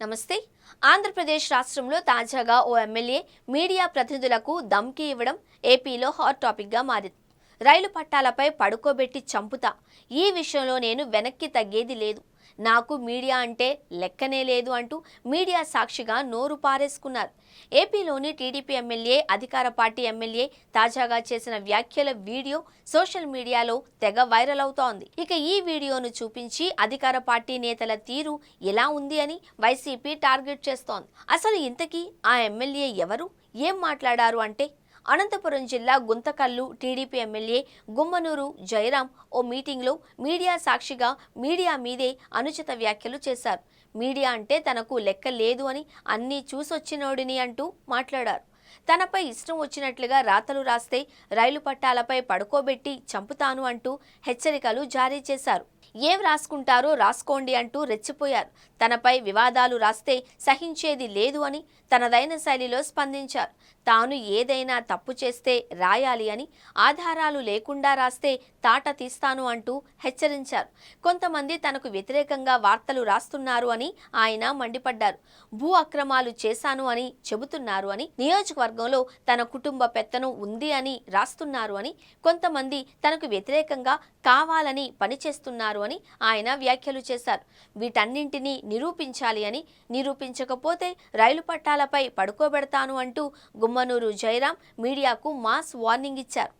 నమస్తే. ఆంధ్రప్రదేశ్ రాష్ట్రంలో తాజాగా ఓ ఎమ్మెల్యే మీడియా ప్రతినిధులకు ధమ్కీ ఇవ్వడం ఏపీలో హాట్ టాపిక్గా మారింది. రైలు పట్టాలపై పడుకోబెట్టి చంపుతా. ఈ విషయంలో నేను వెనక్కి తగ్గేది లేదు. నాకు మీడియా అంటే లెక్కనే లేదు అంటూ మీడియా సాక్షిగా నోరు పారేసుకున్నారు. ఏపీలోని టీడీపీ ఎమ్మెల్యే అధికార పార్టీ ఎమ్మెల్యే తాజాగా చేసిన వ్యాఖ్యల వీడియో సోషల్ మీడియాలో తెగ వైరల్ అవుతోంది. ఇక ఈ వీడియోను చూపించి అధికార పార్టీ నేతల తీరు ఎలా ఉంది అని వైసీపీ టార్గెట్ చేస్తోంది. అసలు ఇంతకీ ఆ ఎమ్మెల్యే ఎవరు? ఏం మాట్లాడారు అంటే అనంతపురం జిల్లా గుంతకల్లు టీడీపీ ఎమ్మెల్యే గుమ్మనూరు జయరాం ఓ మీటింగ్లో మీడియా సాక్షిగా మీడియా మీదే అనుచిత వ్యాఖ్యలు చేశారు. మీడియా అంటే తనకు లెక్క లేదు అని అన్నీ చూసొచ్చినోడిని అంటూ మాట్లాడారు. తనపై ఇష్టం వచ్చినట్లుగా రాతలు రాస్తే రైలు పట్టాలపై పడుకోబెట్టి చంపుతాను అంటూ హెచ్చరికలు జారీ చేశారు. ఏం రాసుకుంటారో రాసుకోండి అంటూ రెచ్చిపోయారు. తనపై వివాదాలు రాస్తే సహించేది లేదు అని తనదైన శైలిలో స్పందించారు. తాను ఏదైనా తప్పు చేస్తే రాయాలి అని ఆధారాలు లేకుండా రాస్తే తాట తీస్తాను అంటూ హెచ్చరించారు. కొంతమంది తనకు వ్యతిరేకంగా వార్తలు రాస్తున్నారు అని ఆయన మండిపడ్డారు. భూ అక్రమాలు చేశాను అని చెబుతున్నారు అని నియోజకవర్గంలో తన కుటుంబ పెత్తనం ఉంది అని రాస్తున్నారు అని కొంతమంది తనకు వ్యతిరేకంగా కావాలని పనిచేస్తున్నారు అని ఆయన వ్యాఖ్యలు చేశారు. వీటన్నింటినీ నిరూపించాలి అని నిరూపించకపోతే రైలు పట్టాలపై పడుకోబెడతాను అంటూ గుమ్మనూరు జయరాం మీడియాకు మాస్ వార్నింగ్ ఇచ్చారు.